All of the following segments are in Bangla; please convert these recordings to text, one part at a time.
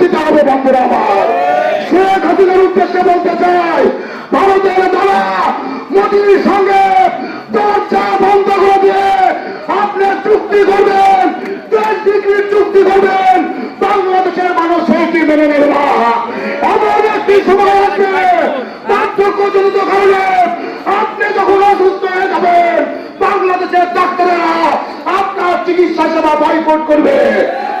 দিতে হবে, বন্ধুরা আমার। শেখ হাসিনার উদ্দেশ্যে বলতে চাই, ভারতের দ্বারা মোদীর সঙ্গে দরজা বন্ধ করে দিয়ে আপনি চুক্তি করবেন, দেশ বিক্রির চুক্তি করবেন, বাংলাদেশের মানুষ সেইটি মেনে নেবে না এমন একটি সময় আসবে বার্ধক্যজনিত কারণে আপনি যখন অসুস্থ হয়ে যাবেন বাংলাদেশের ডাক্তারেরা আপনার চিকিৎসা সেবা বয়কট করবে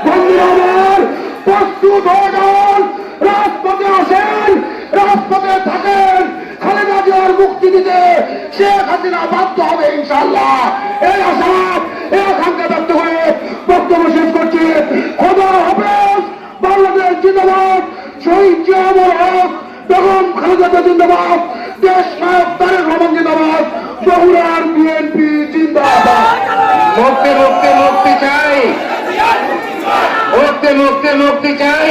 বন্ধুরা আমার প্রস্তুত হয়ে যান রাজপথে আসেন রাজপথে থাকেন খালেদা জিয়ার মুক্তি দিতে শেখ হাসিনা বাধ্য হবে ইনশাল্লাহ এই আশা এই আকাঙ্ক্ষা ব্যক্ত করে বক্তব্য শেষ করছি খোদা হাফেজ বাংলাদেশ জিন্দাবাদ শহীদ জিয়ামুর হক বেগম খালেদা জিন্দাবাদ দেশ নায়ক তারেক রহমান জিন্দাবাদ বগুড়ার বিএনপি জিন্দাবাদ। মুক্তি মুক্তি মুক্তি চাই। মুক্তি মুক্তি মুক্তি চাই।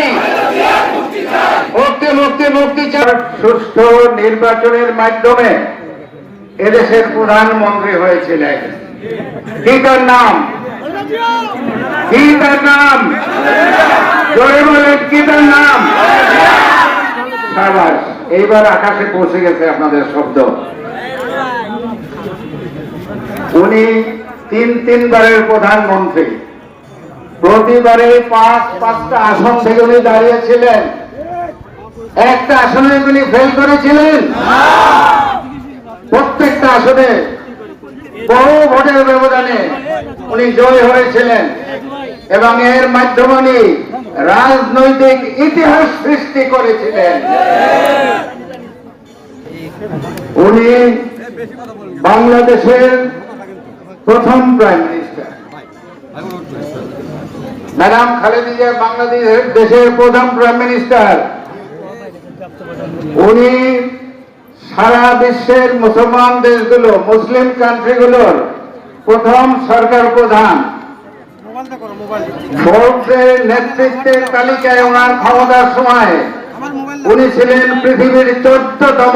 মুক্তি মুক্তি মুক্তি চাই। সুষ্ঠু নির্বাচনের মাধ্যমে এদেশের প্রধানমন্ত্রী হয়েছিলেন। কি তার নাম? কি তার নাম? জোরে বলেন কি তার নাম সাবাস এইবার আকাশে পৌঁছে গেছে আপনাদের শব্দ। উনি তিন তিনবারের প্রধানমন্ত্রী। প্রতিবারে পাঁচ, পাঁচটা আসন থেকে উনি দাঁড়িয়েছিলেন। একটা আসনে উনি ফেল করেছিলেন। প্রত্যেকটা আসনে বহু ভোটের ব্যবধানে উনি জয় হয়েছিলেন। এবং এর মাধ্যমে রাজনৈতিক ইতিহাস সৃষ্টি করেছিলেন। উনি বাংলাদেশের প্রথম prime minister. Madam Khaleda Zia বাংলাদেশের দেশের প্রথম প্রাইম মিনিস্টার। উনি সারা বিশ্বের মুসলমান দেশগুলো মুসলিম কান্ট্রিগুলোর প্রথম সরকার প্রধান। নেতৃত্বের তালিকায় ওনার ক্ষমতার সময় উনি ছিলেন পৃথিবীর চোদ্দতম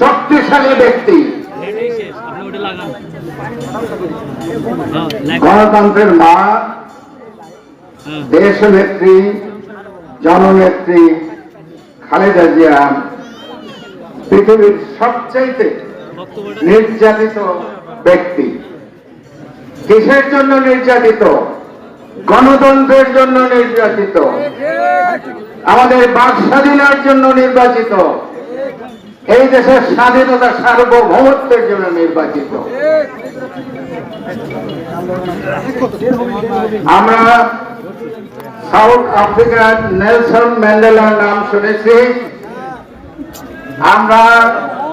শক্তিশালী ব্যক্তি। গণতন্ত্রের মা দেশ নেত্রী জননেত্রী খালেদা জিয়া পৃথিবীর সবচাইতে নির্যাতিত ব্যক্তি। কিসের জন্য নির্যাতিত? গণতন্ত্রের জন্য নির্যাতিত। আমাদের বাক স্বাধীনার জন্য নির্বাচিত। এই দেশের স্বাধীনতা সার্বভৌমত্বের জন্য নির্বাচিত। আমরা সাউথ আফ্রিকার নেলসন ম্যান্ডেলার নাম শুনেছি। আমরা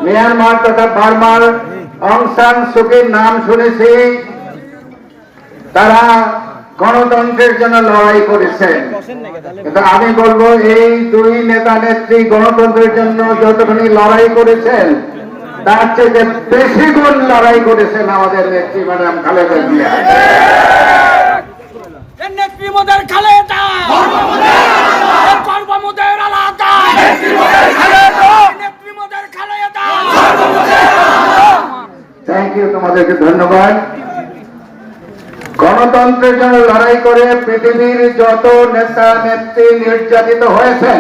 মিয়ানমার তথা বার্মার অংসান সুকির নাম শুনেছি। তারা গণতন্ত্রের জন্য লড়াই করেছেন। কিন্তু আমি বলব এই দুই নেতা নেত্রী গণতন্ত্রের জন্য যতখানি লড়াই করেছেন তার চেয়ে বেশি গুণ লড়াই করেছেন আমাদের নেত্রী ম্যাডাম খালেদা জিয়া। নেত্রী মোদের খালেদা। কর্মমোদের আলাদা। নেত্রী মোদের খালেদা। থ্যাংক ইউ তোমাদেরকে ধন্যবাদ। গণতন্ত্রের জন্য লড়াই করে পৃথিবীর যত নেতা, নেত্রী নির্যাতিত হয়েছেন,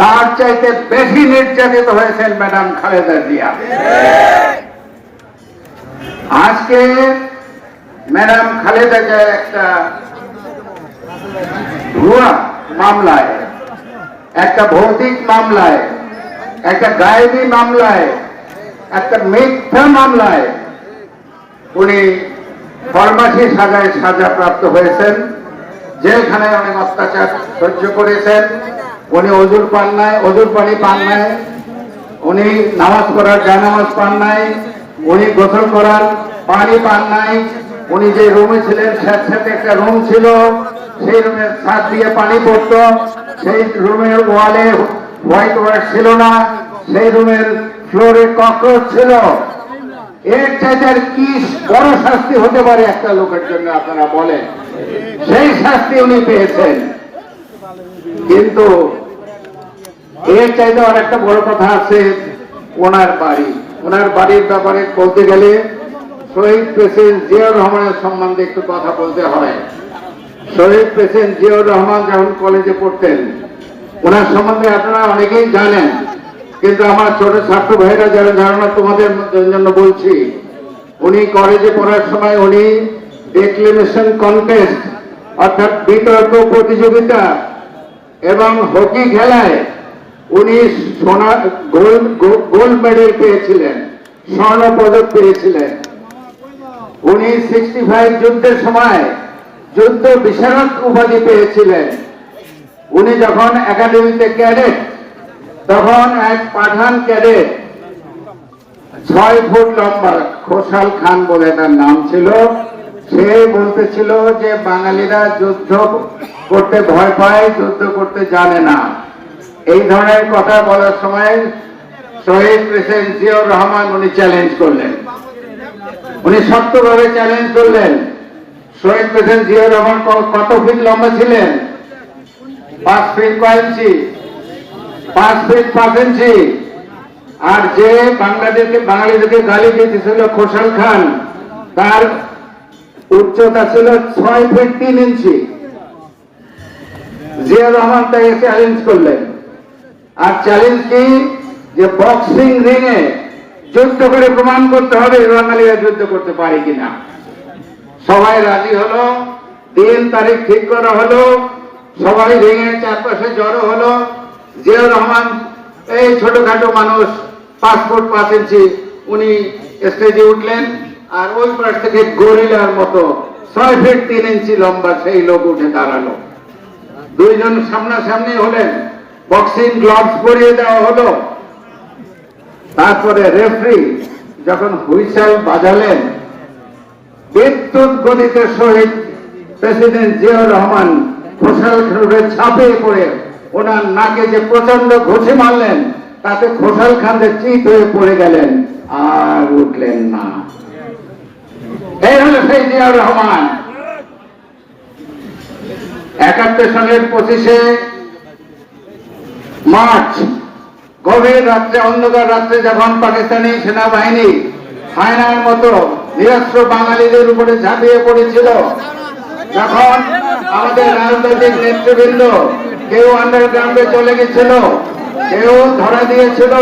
তার চাইতে বেশি নির্যাতিত হয়েছেন ম্যাডাম খালেদা জিয়া। আজকে ম্যাডাম খালেদা জিয়া একটা ভুয়া মামলায়, একটা ভৌতিক মামলায়, একটা গায়েবী মামলায়, একটা মিথ্যা মামলায় উনি ফরমাসি সাজায় সাজা প্রাপ্ত হয়েছেন। যেখানে অনেক অত্যাচার সহ্য করেছেন, উনি অজুর পান নাই, অজুর পানি পান নাই, উনি নামাজ পড়ার জায়নামাজ পান নাই, উনি গোসল করার পানি পান নাই, উনি যে রুমে ছিলেন স্যাঁতস্যাঁতে একটা রুম ছিল, সেই রুমের ছাদ দিয়ে পানি পড়তো, সেই রুমের ওয়ালে হোয়াইট ওয়াশ ছিল না, সেই রুমের ফ্লোরে ককরোচ ছিল। এর চাইতে কি বড় শাস্তি হতে পারে একটা লোকের জন্য আপনারা বলেন? সেই শাস্তি উনি পেয়েছেন। কিন্তু এর চাইতে আর একটা বড় কথা আছে ওনার বাড়ি। ওনার বাড়ির ব্যাপারে বলতে গেলে শহীদ প্রেসিডেন্ট জিয়াউর রহমানের সম্বন্ধে একটু কথা বলতে হয় শহীদ প্রেসিডেন্ট জিয়াউর রহমান যখন কলেজে পড়তেন, ওনার সম্বন্ধে আপনারা অনেকেই জানেন। কিন্তু আমার ছোট ছাত্র ভাইরা যারা ধারণা তোমাদের জন্য বলছি, উনি কলেজে পড়ার সময় উনি ডেক্লেমেশন কন্টেস্ট অর্থাৎ বিতর্ক প্রতিযোগিতা এবং হকি খেলায় উনি সোনা গোল্ড গোল্ড মেডেল পেয়েছিলেন, স্বর্ণ পদক পেয়েছিলেন। উনি সিক্সটি ফাইভ যুদ্ধের সময় যুদ্ধ বিশারদ উপাধি পেয়েছিলেন। উনি যখন একাডেমিতে ক্যাডেট তখন এক পাঠান ক্যাডেট ছয় ফুট লম্বা খোসাল খান বলে তার নাম ছিল। সে বলতেছিল যে বাঙালিরা যুদ্ধ করতে ভয় পায়, যুদ্ধ করতে জানে না। এই ধরনের কথা বলার সময় শহীদ প্রেসিডেন্ট জিয়াউর রহমান উনি চ্যালেঞ্জ করলেন। উনি শক্তভাবে চ্যালেঞ্জ করলেন। শহীদ প্রেসিডেন্ট জিয়াউর রহমান কত ফিট লম্বা ছিলেন? পাঁচ ফিট কয় ইঞ্চি পাঁচ ফিট পাঁচ আর যে বাংলাদেশকে বাঙালিদেরকে গালি দিতেছিল খোসাল খান, তার উচ্চতা ছিল ছয় ফিট তিন ইঞ্চি। জিয়া রহমান তাকে চ্যালেঞ্জ করলেন। আর চ্যালেঞ্জ কি? যে বক্সিং যুদ্ধ করে প্রমাণ করতে হবে বাঙালিরা যুদ্ধ করতে পারে কিনা। সবাই রাজি হলো দিন তারিখ ঠিক করা হলো, সবাই রিংয়ের চারপাশে জড়ো হলো। জিয়াউর রহমান, এই ছোটখাটো মানুষ ফুট পাঁচ ইঞ্চি, উনি স্টেজে উঠলেন, আর ওই পাশ থেকে গরিলার মতো, ছয় ফিট তিন ইঞ্চি লম্বা সেই লোক উঠে দাঁড়াল। দুইজন সামনাসামনি হলেন বক্সিং গ্লাভস পরিয়ে দেওয়া হলো। তারপরে রেফরি যখন হুইসেল বাজালেন, বিদ্যুৎ গণিতের সহিত প্রেসিডেন্ট জিয়াউর রহমান খানের ছাপিয়ে পড়ে ওনার নাকে যে প্রচণ্ড ঘুষি মারলেন, তাতে খোসাল খানের চিত হয়ে পড়ে গেলেন আর উঠলেন না। রহমান। একাত্তর সালের পঁচিশে মার্চ, গভীর রাত্রে, অন্ধকার রাত্রে যখন পাকিস্তানি সেনাবাহিনী হায়নার মতো নিরস্ত্র বাঙালিদের উপরে ঝাঁপিয়ে পড়েছিল যখন আমাদের রাজনৈতিক নেতৃবৃন্দ কেউ আন্ডারগ্রাউন্ডে চলে গেছিল, কেউ ধরা দিয়েছিল,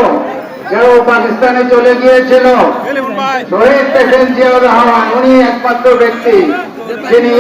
কেউ পাকিস্তানে চলে গিয়েছিল। শহীদ পেশেন্ট জিয়াউর রহমান উনি একমাত্র ব্যক্তি, যিনি